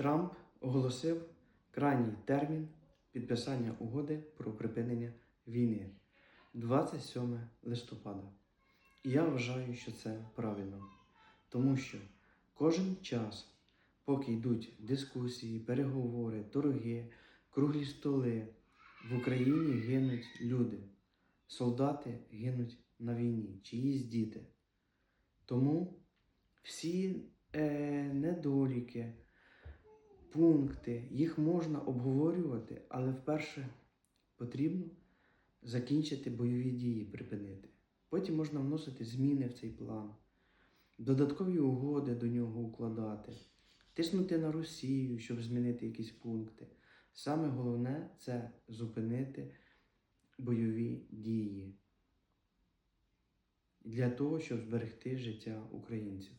Трамп оголосив крайній термін підписання угоди про припинення війни 27 листопада. І я вважаю, що це правильно, тому що кожен час, поки йдуть дискусії, переговори, торги, круглі столи, в Україні гинуть люди, солдати гинуть на війні, чиїсь діти. Тому всі е, недоліки, пункти, їх можна обговорювати, але вперше потрібно закінчити бойові дії, припинити. Потім можна вносити зміни в цей план, додаткові угоди до нього укладати, тиснути на Росію, щоб змінити якісь пункти. Саме головне це зупинити бойові дії для того, щоб зберегти життя українців.